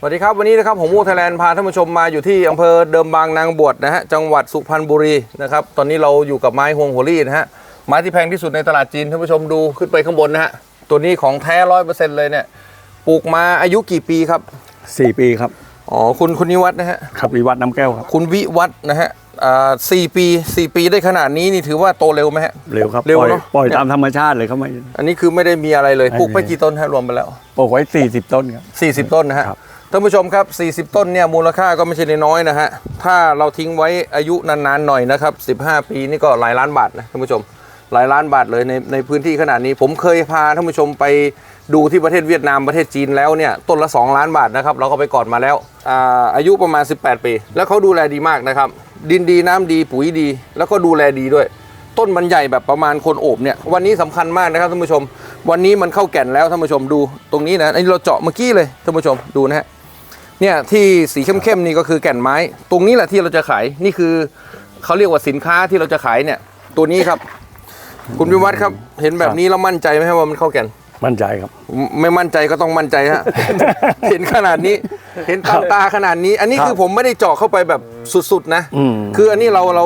สวัสดีครับ วันนี้นะครับผมมูไทยแลนด์พาท่านผู้ชมมาอยู่ที่อำเภอเดิมบางนางบวชนะฮะจังหวัดสุพรรณบุรีนะครับตอนนี้เราอยู่กับไม้ฮวงโหรี่นะฮะไม้ที่แพงที่สุดในตลาดจีนท่านผู้ชมดูขึ้นไปข้างบนนะฮะตัวนี้ของแท้ร้อยเปอร์เซ็นต์เลยเนี่ยปลูกมาอายุกี่ปีครับสี่ปีครับอ๋อคุณคุณนิวัฒน์นะฮะครับวิวัฒน์น้ำแก้วครับคุณวิวัฒน์นะฮะอ่าสี่ปีสี่ปีได้ขนาดนี้นี่ถือว่าโตเร็วไหมฮะ เร็วครับเร็วปล่อยเนอะ ปล่อยตามธรรมชาติเลยเขาไม่ อันนี้คือไม่ได้มีอะไรเลยไม่ปลูกไปมีกี่ต้นฮะรวมไปแล้ว ปลูกไว้สี่สิบต้นครับ 40 ต้นนะฮะครับ ท่านผู้ชมครับ 40 ต้นเนี่ยมูลค่าก็ไม่ใช่น้อยนะฮะ ถ้าเราทิ้งไว้อายุนานๆหน่อยนะครับ 15 ปีนี่ก็หลายล้านบาทนะท่านผู้ชม หลายล้านบาทเลยในในพื้นที่ขนาดนี้ ผมเคยพาท่านผู้ชมไปดูที่ประเทศเวียดนามประเทศจีนแล้วเนี่ยต้นละ 2 ล้านบาทนะครับ เราก็ไปกอดมาแล้วอาอายุประมาณ 18 ปี แล้วเขาดูแลดีมากนะครับ ดินดีน้ำดีปุ๋ยดี แล้วก็ดูแลดีด้วย ต้นมันใหญ่แบบประมาณคนโอบเนี่ยวันนี้สำคัญมากนะครับท่านผู้ชม วันนี้มันเข้าแก่นแล้วท่านผู้ชมดูตรงนี้นะอันนี้เราเจาะเมื่อกี้เลยท่านผู้ชมดูนะฮะ เนี่ยที่สีเข้มๆนี่ก็คือแก่นไม้ ตรงนี้แหละที่เราจะขายนี่คือเขาเรียกว่าสินค้าที่เราจะขายเนี่ย ตัวนี้ครับ คุณวิวัฒน์ครับ เห็นแบบนี้แล้วมั่นใจไหมครับว่ามันเข้าแก่น มั่นใจครับ ไม่มั่นใจก็ต้องมั่นใจฮะ เห็นขนาดนี้ เห็นตามตาขนาดนี้ อันนี้ครับคือผมไม่ได้เจาะเข้าไปแบบสุดๆนะอืมคืออันนี้เราเรา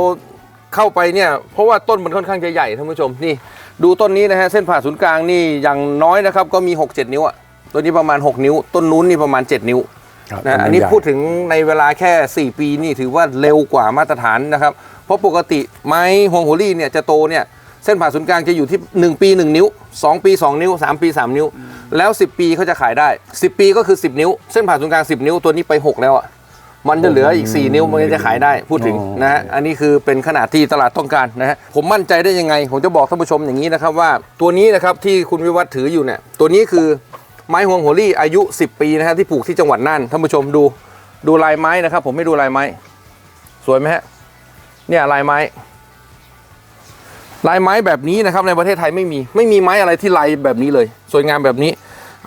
เข้าไปเนี่ย เพราะว่าต้นมันค่อนข้างจะใหญ่ท่านผู้ชมนี่ ดูต้นนี้นะฮะเส้นผ่าศูนย์กลางนี่อย่างน้อยนะครับ ก็มี 6-7 นิ้วอะตัวนี้ประมาณ 6 นิ้ว ต้นนู้นนี่ประมาณ 7 นิ้วครับ นะอันนี้พูดถึงในเวลาแค่ 4 ปีนี่ถือว่าเร็วกว่ามาตรฐานนะครับ เพราะปกติไม้ฮวงโหรี่เนี่ยจะโตเนี่ยเส้นผ่าศูนย์กลางจะอยู่ที่ 1 ปี 1 นิ้ว 2 ปี 2 นิ้ว 3 ปี 3 นิ้ว แล้ว 10 ปีเขาจะขายได้ 10 ปีก็คือ 10 นิ้ว เส้นผ่าศูนย์กลาง 10 นิ้วตัวนี้ไป 6 แล้วอะมันจะเหลืออีก 4 นิ้วมันก็จะขายได้พูดถึงนะฮะอันนี้คือเป็นขนาดที่ตลาดต้องการนะฮะผมมั่นใจได้ยังไง ผมจะบอกท่านผู้ชมอย่างนี้นะครับว่าตัวนี้นะครับที่คุณวิวัฒน์ถืออยู่เนี่ยตัวนี้คือ ไม้ฮวงโหรี่อายุ 10 ปีนะฮะที่ปลูกที่จังหวัดน่านท่านผู้ชมดูดูลายไม้นะครับ ผมไม่ดูลายไม้ สวยไหมฮะเนี่ยลายไม้ ลายไม้แบบนี้นะครับ ในประเทศไทยไม่มี ไม่มีไม้อะไรที่ลายแบบนี้เลย สวยงามแบบนี้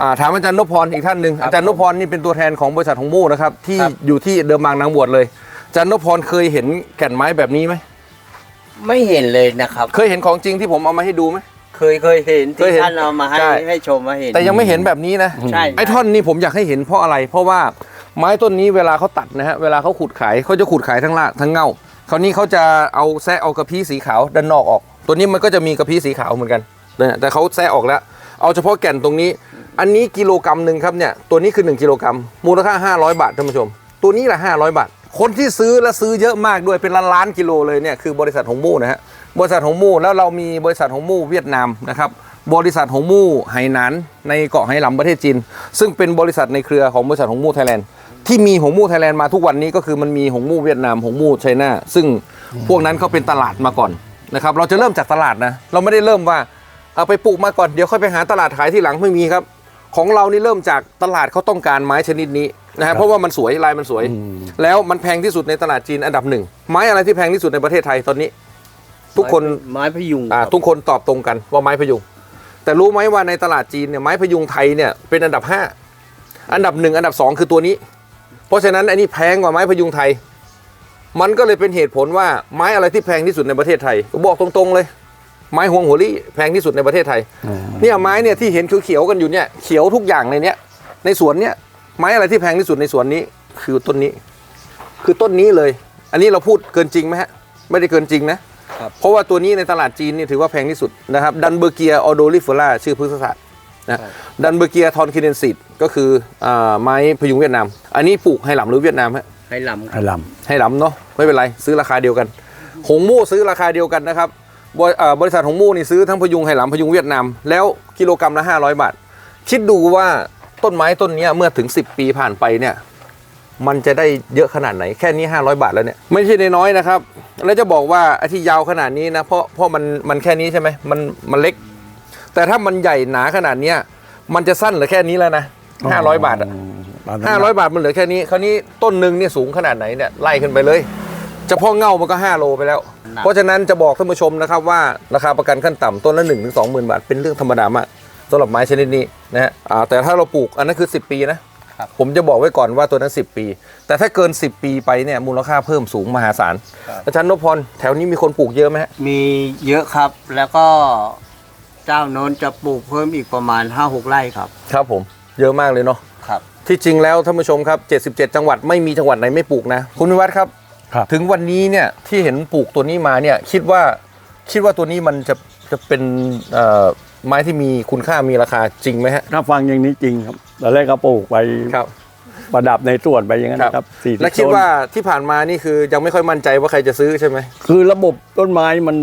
อ่าถามอาจารย์นพพรอีกท่านหนึ่งอาจารย์นพพรนี่เป็นตัวแทนของบริษัทของมู่นะครับ ที่ครับอยู่ที่เดิมบางนางบวชเลยอาจารย์นพพรเคยเห็นแก่นไม้แบบนี้ไหมไม่เห็นเลยนะครับ เคยเห็นของจริงที่ผมเอามาให้ดูไหม เคยเคยเห็นเคยที่เห็นท่านเอามาให้ใช่ ให้ชมมาเห็น แต่ยังไม่เห็นแบบนี้นะใช่ไอ้ท่อนนี้ผมอยากให้เห็นเพราะอะไร เพราะว่าไม้ต้นนี้เวลาเขาตัดนะฮะเวลาเขาขุดขายเขาจะขุดขายทั้งรากทั้งเงาคราวนี้เขาจะเอาแซะเอากระพี้สีขาวด้านนอกออก ตัวนี้มันก็จะมีกระพี้สีขาวเหมือนกันนะแต่เขาแซะออกแล้ว เอาเฉพาะแก่นตรงนี้ อันนี้กิโลกรรัมหนึ่งครับเนี่ยตัวนี้คือ1กิโลกรัมมูลค่า 500 บาทท่านผู้ชม ตัวนี้แหละ500 บาท คนที่ซื้อและซื้อเยอะมากด้วยเป็นล้านล้านๆกิโลเลยเนี่ยคือบริษัทหงมู่นะฮะ บริษัทหงมู่แล้วเรามีบริษัทหงมู่เวียดนามนะครับบริษัทหงมู่ไหหนานในเกาะไหหลำประเทศจีน ซึ่งเป็นบริษัทในเครือของบริษัทหงมู่ไทยแลนด์ที่มีหงมู่ไทยแลนด์มาทุกวันนี้ก็คือมันมีหงมู่เวียดนามหงมู่ไชน่าซึ่งพวกนั้นเขาเป็นตลาดมาก่อนนะครับเราจะเริ่มจากตลาดนะเราไม่ได้เริ่มว่าเอาไปปลูกมาก่อนเดี๋ยวค่อยไปหาตลาดขายที่หลังไม่มีครับ ของเรานี่เริ่มจากตลาดเขาต้องการไม้ชนิดนี้นะฮะเพราะว่ามันสวยลายมันสวย แล้วมันแพงที่สุดในตลาดจีนอันดับหนึ่งไม้อะไรที่แพงที่สุดในประเทศไทยตอนนี้ ทุกคนไม้พยุงอ่าครับทุกคนตอบตรงกันว่าไม้พยุง แต่รู้ไหมว่าในตลาดจีนเนี่ยไม้พยุงไทยเนี่ยเป็นอันดับ 5 อันดับหนึ่งอันดับ 2 คือตัวนี้ เพราะฉะนั้นอันนี้แพงกว่าไม้พยุงไทย มันก็เลยเป็นเหตุผลว่าไม้อะไรที่แพงที่สุดในประเทศไทยก็บอกตรงๆเลย ไม้ฮวงหัวลี่แพงที่สุดในประเทศไทยเนี่ยไม้เนี่ยที่เห็นเขียวๆกันอยู่เนี่ยเขียวทุกอย่างในเนี้ยในสวนเนี่ยไม้อะไรที่แพงที่สุดในสวนนี้คือต้นนี้ คือต้นนี้เลย อันนี้เราพูดเกินจริงไหมฮะไม่ได้เกินจริงนะครับ เพราะว่าตัวนี้ในตลาดจีนนี่ถือว่าแพงที่สุดนะครับดันเบอร์เกียออโดลิเฟล่าชื่อพฤกษศาสตร์นะดันเบอร์เกียทอนคิเดนซิตก็คืออาไม้พยุงเวียดนาม อันนี้ปลูกให้หลำหรือเวียดนามฮะให้ลำไอ้ลให้หลำเนาะไม่เป็นไรซื้อราคาเดียวกัน หงมู่ซื้อราคาเดียวกันนะครับบริเอ่อบริษัทหงมู่นี่ซื้อทั้งพยุงไหหลำพยุงเวียดนาม แล้วกิโลกรัมละ500 บาท คิดดูว่าต้นไม้ต้นเนี้ยเมื่อถึง 10 ปีผ่านไปเนี่ย มันจะได้เยอะขนาดไหนแค่นี้ 500 บาทแล้วเนี่ยไม่ใช่น้อยๆนะครับ แล้วจะบอกว่าไอ้ที่ยาวขนาดนี้นะเพราะเพราะมันมันแค่นี้ใช่ไหมมันมันเล็ก แต่ถ้ามันใหญ่หนาขนาดเนี้ยมันจะสั้นเหลือแค่นี้แล้วนะำ500 บาทอะตมนั้นห้าร้อยบาทมันเหลือแค่นี้ คราวนี้ต้นหนึ่งเนี่ยสูงขนาดไหนเนี่ยไล่ขึ้นไปเลยเฉพาะเง่ามันก็ 5 โลไปแล้ว เพราะฉะนั้นจะบอกท่านผู้ชมนะครับว่าราคาประกันขั้นต่ำต้นละ1นถึงสองหมื่นบาทเป็นเรื่องธรรมดามากสำหรับไม้ชนิดนี้นะฮะอ่าแต่ถ้าเราปลูกอันนั้นคือ 10 ปีนะ ครับผมจะบอกไว้ก่อนว่าตัวนั้น 10 ปี แต่ถ้าเกิน 10 ปีไปเนี่ยมูลค่าเพิ่มสูงมหาศาลอาจารย์นพพรแถวนี้มีคนปลูกเยอะไหมฮะมีเยอะครับแล้วก็เจ้าโน้นจะปลูกเพิ่มอีกประมาณ 5 6 ไร่ครับครับผมเยอะมากเลยเนาะ ครับอที่จริงแล้วท่านผู้ชมครับ 77 จังหวัดไม่มีจังหวัดไหนไม่ปลูกนะ คุณวิวัฒน์ครับ ครับ ถึงวันนี้เนี่ยที่เห็นปลูกตัวนี้มาเนี่ยคิดว่าคิดว่าตัวนี้มันจะจะเป็นเอ่อไม้ที่มีคุณค่ามีราคาจริงไหมฮะ ถ้าฟังอย่างนี้จริงครับ ตอนแรกก็ปลูกไปครับประดับในส่วนไปอย่างนั้นนะครับสี่สิบและคิดต้นว่าที่ผ่านมานี่คือยังไม่ค่อยมั่นใจว่าใครจะซื้อใช่ไหมคือระบบต้นไม้มัน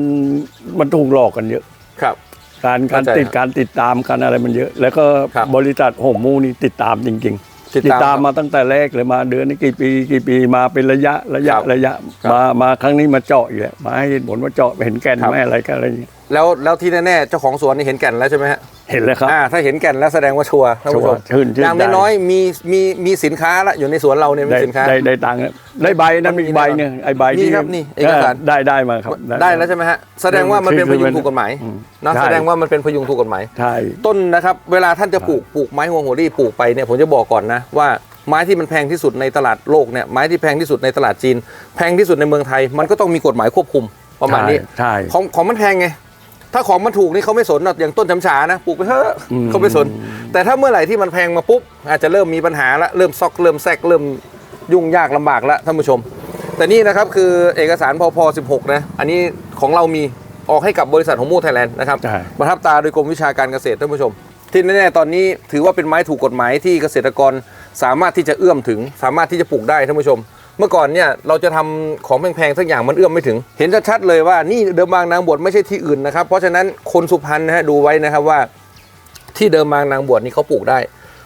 มันถูกหลอกกันเยอะ ครับ การการเข้าใจติดการติดตามการอะไรมันเยอะ แล้วก็ครับบริษัทโฮมมูนี่ติดตามจริงๆติดตามมาตั้งแต่แรกเลยมาเดือนนี้กี่ปีกี่ปีมาเป็นระยะระยะครับระยะครับมามาครั้งนี้มาเจาะอีกแล้วมาให้เห็นผลว่าเจาะไม่เห็นแก่นครับ ไม่อะไรกันอะไรอย่างเงี้ยแล้วแล้วที่แน่ๆเจ้าของสวนนี่เห็นแก่นแล้วใช่ไหมฮะ เห็นแล้วครับอ่าถ้าเห็นแก่นแล้วแสดงว่าชัวร์ท่านผู้ชชัวมร์ชื่นชื่นอย่างใจน้อยๆมีมีมีสินค้าละอยู่ในสวนเราเนี่ยมีได้สินค้าได้ได้ตังค์แล้วได้ใบนั้นมีอีกใบเนี่ยไอ้ใบนี่ที่ครับนี่เอกสารได้ได้มาครับได้แล้วใช่ไหมฮะแสดงว่ามันเป็นพยุงถูกกฎหมายอืมนะใช่แสดงว่ามันเป็นพยุงถูกกฎหมายใช่ต้นนะครับ เวลาท่านจะปลูกปลูกไม้หัวหัวรี่ปลูกไปเนี่ยผมจะบอกก่อนนะว่าไม้ที่มันแพงที่สุดในตลาดโลกเนี่ยไม้ที่แพงที่สุดในตลาดจีน แพงที่สุดในเมืองไทย มันก็ต้องมีกฎหมายควบคุมประมาณนี้ใช่ของของมันแพงไง ถ้าของมันถูกนี่เขาไม่สนหรอกอย่างต้นจำฉานะปลูกไปเถอะอืมเขาไม่สน แต่ถ้าเมื่อไหร่ที่มันแพงมาปุ๊บ อาจจะเริ่มมีปัญหาละเริ่มซอกเริ่มแซกเริ่มยุ่งยากลำบากละท่านผู้ชม แต่นี่นะครับคือเอกสารพพ16 นะ อันนี้ของเรามีออกให้กับบริษัทของมูไทยแลนด์นะครับใช่ประทับตาโดยกรมวิชาการเกษตรท่านผู้ชม ที่แน่ๆตอนนี้ถือว่าเป็นไม้ถูกกฎหมายที่เกษตรกรสามารถที่จะเอื้อมถึง สามารถที่จะปลูกได้ท่านผู้ชม เมื่อก่อนเนี่ยเราจะทำของแพงๆสักอย่างมันเอื้อมไม่ถึง เห็นชัดๆเลยว่านี่เดิมบางนางบวชไม่ใช่ที่อื่นนะครับ เพราะฉะนั้นคนสุพรรณนะฮะดูไว้นะครับว่า ที่เดิมบางนางบวชนี่เขาปลูกได้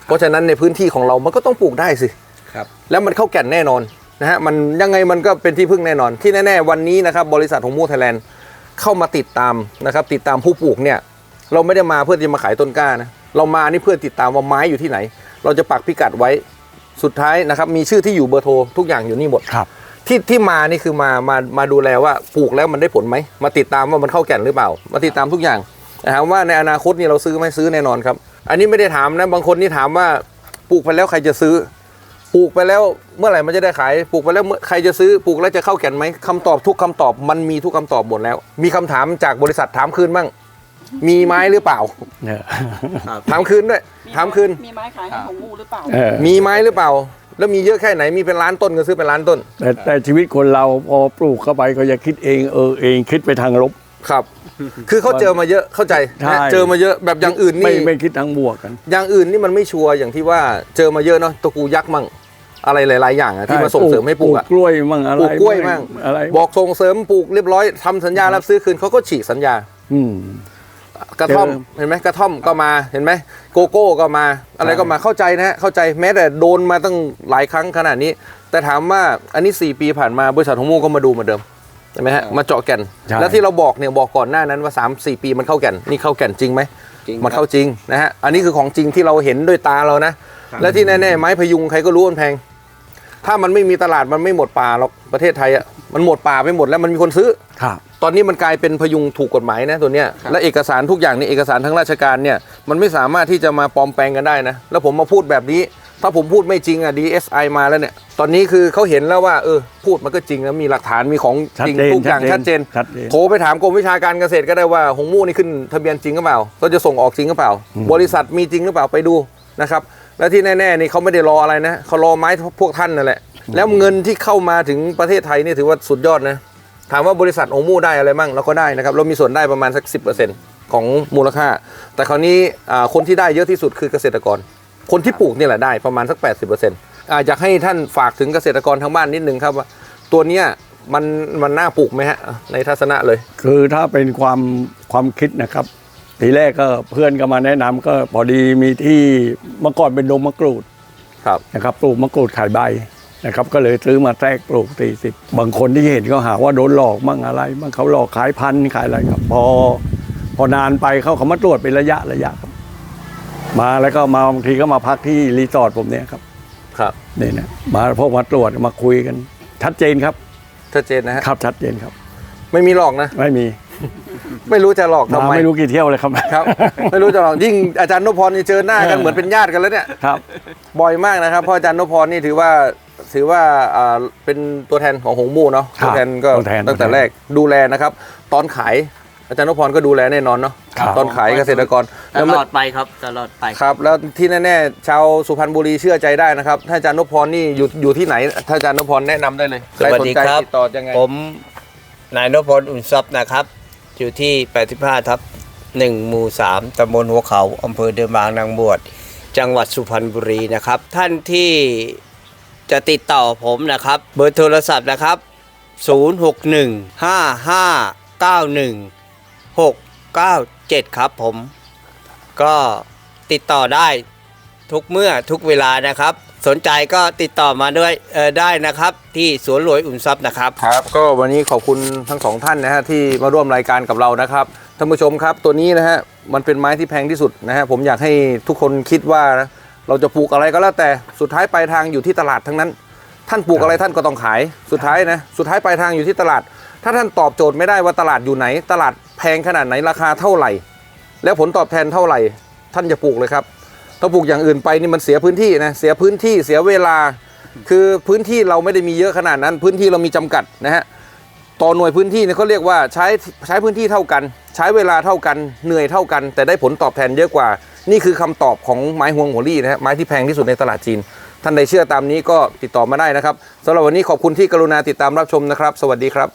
เพราะฉะนั้นในพื้นที่ของเรามันก็ต้องปลูกได้สิครับแล้วมันเข้าแก่นแน่นอนนะฮะมันยังไงมันก็เป็นที่พึ่งแน่นอน ที่แน่ๆวันนี้นะครับบริษัทของมูไทยแลนด์เข้ามาติดตามนะครับติดตามผู้ปลูกเนี่ยเราไม่ได้มาเพื่อจะมาขายต้นกล้านะเรามานี่เพื่อติดตามว่าไม้อยู่ที่ไหน เราจะปักพิกัดไว้ สุดท้ายนะครับมีชื่อที่อยู่เบอร์โทรทุกอย่างอยู่นี่หมดครับที่ที่มานี่คือมามามาดูแลว่าปลูกแล้วมันได้ผลไหมมาติดตามว่ามันเข้าแก่นหรือเปล่า มาติดตามทุกอย่างนะครับว่าในอนาคตนี่เราซื้อไหมซื้อแน่นอนครับ อันนี้ไม่ได้ถามนะบางคนนี่ถามว่าปลูกไปแล้วใครจะซื้อปลูกไปแล้วเมื่อไหร่มันจะได้ขายปลูกไปแล้วเมื่อใครจะซื้อปลูกแล้วจะเข้าแก่นไหมคำตอบทุกคำตอบมันมีทุกคำตอบหมดแล้ว มีคำถามจากบริษัทถามคืนบ้าง มีไม้หรือเปล่าเนี่ยถามคืนด้วยถามคืน มีไม้ขายให้ของงูหรือเปล่า เออมีไม้หรือเปล่า แล้วมีเยอะแค่ไหนมีเป็นล้านต้นก็ซื้อเป็นล้านต้นแต่แต่ชีวิตคนเราพอปลูกเข้าไปก็จะคิดเองเออเองคิดไปทางลบ ครับ คือเขาเจอมาเยอะเข้าใจใช่นะเจอมาเยอะแบบอย่างอื่นไม่นี่ ไม่คิดทางบวกกัน อย่างอื่นนี่มันไม่ชัวร์อย่างที่ว่าเจอมาเยอะเนาะตะกูยักษ์มั่งอะไรหลาย ๆ อย่างอะที่มาส่งเสริมให้ปลูกอะกล้วยมั่งอะไรปลูกกล้วยมั่งอะไรบอกส่งเสริมปลูกเรียบร้อยทำสัญญารับซื้อคืนเขาก็ฉีกสัญญา อืม กระท่อมเจอเห็นไหมกระท่อมก็มาเห็นไหมโกโก้ก็มา อะไรก็มาเข้าใจนะฮะเข้าใจแม้แต่โดนมาตั้งหลายครั้งขนาดนี้ แต่ถามว่าอันนี้ 4 ปีผ่านมาบริษัทของมูก็มาดูเหมือนเดิมใช่ไหมฮะมาเจาะแก่นใช่แล้วที่เราบอกเนี่ยบอกก่อนหน้านั้นว่า 3 4 ปีมันเข้าแก่นนี่เข้าแก่นจริงไหมจริงมันครับเข้าจริงนะฮะอันนี้คือของจริงที่เราเห็นด้วยตาเรานะ และที่แน่ๆไม้พยุงใครก็รู้มันแพง ถ้ามันไม่มีตลาดมันไม่หมดป่าหรอกประเทศไทยอะ มันหมดป่าไปหมดแล้วมันมีคนซื้อ ครับ ตอนนี้มันกลายเป็นพยุงถูกกฎหมายนะตัวเนี้ยและเอกสารทุกอย่างนี่เอกสารทั้งราชการเนี่ยมันไม่สามารถที่จะมาปลอมแปลงกันได้นะ แล้วผมมาพูดแบบนี้ ถ้าผมพูดไม่จริงอะ DSI มาแล้วเนี่ย ตอนนี้คือเขาเห็นแล้วว่าเออพูดมันก็จริงแล้วมีหลักฐานมีของชัดจริงเจนทุกอย่างชัดเจนชัดเจน โทรไปถามกรมวิชาการเกษตรก็ได้ว่าหงมู่นี่ขึ้นทะเบียนจริงหรือเปล่าก็จะส่งออกจริงหรือเปล่า บริษัทมีจริงหรือเปล่าไปดูนะครับและที่แน่ๆนี่เขาไม่ได้รออะไรนะเขารอไม้พวกท่านนั่นแหละ แล้วเงินที่เข้ามาถึงประเทศไทยนี่ถือว่าสุดยอดนะ ถามว่าบริษัทหงมู่ได้อะไรมั่งเราก็ได้นะครับ เรามีส่วนได้ประมาณสัก 10%ของมูลค่า แต่คราวนี้อ่าคนที่ได้เยอะที่สุดคือเกษตรกร คนที่ปลูกนี่แหละได้ประมาณสัก 80%อ่าอยากให้ท่านฝากถึงเกษตรกรทางบ้านนิดนึงครับว่าตัวเนี้ยมันมันน่าปลูกไหมฮะในทัศนะเลย คือถ้าเป็นความความคิดนะครับทีแรกก็เพื่อนก็มาแนะนำก็พอดีมีที่เมื่อก่อนเป็นดงมะกรูดครับนะครับปลูกมะกรูดขายใบ นะครับก็เลยซื้อมาแทรกปลูกตีสิบบางคนที่เห็นก็หาว่าโดนหลอกมั่งอะไรมั่งเขาหลอกขายพันธุ์ขายอะไรครับพอ พอนานไปเขาเขามาตรวจเป็นระยะระยะครับ มาแล้วก็มาบางทีก็มาพักที่รีสอร์ทผมเนี่ยครับครับนี่นะมาพวกมาตรวจมาคุยกัน ชัดเจนครับชัดเจนนะฮะครับชัดเจนครับ ไม่มีหลอกนะ ไม่มี ไม่รู้จะหลอกทำมาไมไม่รู้กี่เที่ยวเลยครับ ครับ ไม่รู้จะหลอกยิ่งอาจารย์นพพรนี่เจอหน้ากันเหมือนเป็นญาติกันแล้วเนี่ยครับ บ่อยมากนะครับเพราะอาจารย์นพพรนี่ถือว่า ถือว่าอ่าเป็นตัวแทนของหงมู่เนาะครับตัวแทนก็ตัวแทนตั้งแต่ตัวแทนแรกดูแลนะครับ ตอนขายอาจารย์นพพรก็ดูแลแน่นอนเนาะครับตอนขายเกษตรกรตแล้วลมันอดไปครับตลอดไป ครับ แล้วที่แน่ๆชาวสุพรรณบุรีเชื่อใจได้นะครับถ้าอาจารย์นพพรนี่อยู่อยู่ที่ไหนถ้าอาจารย์นพพรแนะนำได้เลยสวัสดีใครนใจครับ ติดต่อยังไงผมนายนพพลอุ่นทรัพย์นะครับ อยู่ที่ 85 ทับ 1 หมู่ 3ตำบลหัวเขา อำเภอเดิมบางนางบวช จังหวัดสุพรรณบุรีนะครับ ท่านที่ จะติดต่อผมนะครับ เบอร์โทรศัพท์นะครับ 0615591697 ครับผม ก็ติดต่อได้ทุกเมื่อทุกเวลานะครับ สนใจก็ติดต่อมาด้วยได้นะครับ ที่สวนรวยอุ่นทรัพย์นะครับ ครับ ก็วันนี้ขอบคุณทั้งสองท่านนะฮะที่มาร่วมรายการกับเรานะครับท่านผู้ชมครับตัวนี้นะฮะมันเป็นไม้ที่แพงที่สุดนะฮะผมอยากให้ทุกคนคิดว่านะ เราจะปลูกอะไรก็แล้วแต่สุดท้ายปลายทางอยู่ที่ตลาดทั้งนั้น ท่านปลูกอะไรท่านก็ต้องขายสุดท้ายนะสุดท้ายปลายทางอยู่ที่ตลาด ถ้าท่านตอบโจทย์ไม่ได้ว่าตลาดอยู่ไหน ตลาดแพงขนาดไหนราคาเท่าไหร่ แล้วผลตอบแทนเท่าไหร่ ท่านจะปลูกเลยครับถ้าปลูกอย่างอื่นไปนี่มันเสียพื้นที่นะเสียพื้นที่เสียเวลา คือพื้นที่เราไม่ได้มีเยอะขนาดนั้น พื้นที่เรามีจำกัดนะฮะต่อหน่วยพื้นที่เนี่ยเขาเรียกว่าใช้ใช้พื้นที่เท่ากัน ใช้เวลาเท่ากันเหนื่อยเท่ากัน แต่ได้ผลตอบแทนเยอะกว่า นี่คือคำตอบของไม้ฮวงหัวรี่นะฮะไม้ที่แพงที่สุดในตลาดจีน ท่านใดเชื่อตามนี้ก็ติดต่อมาได้นะครับสำหรับวันนี้ขอบคุณที่กรุณาติดตามรับชมนะครับ สวัสดีครับ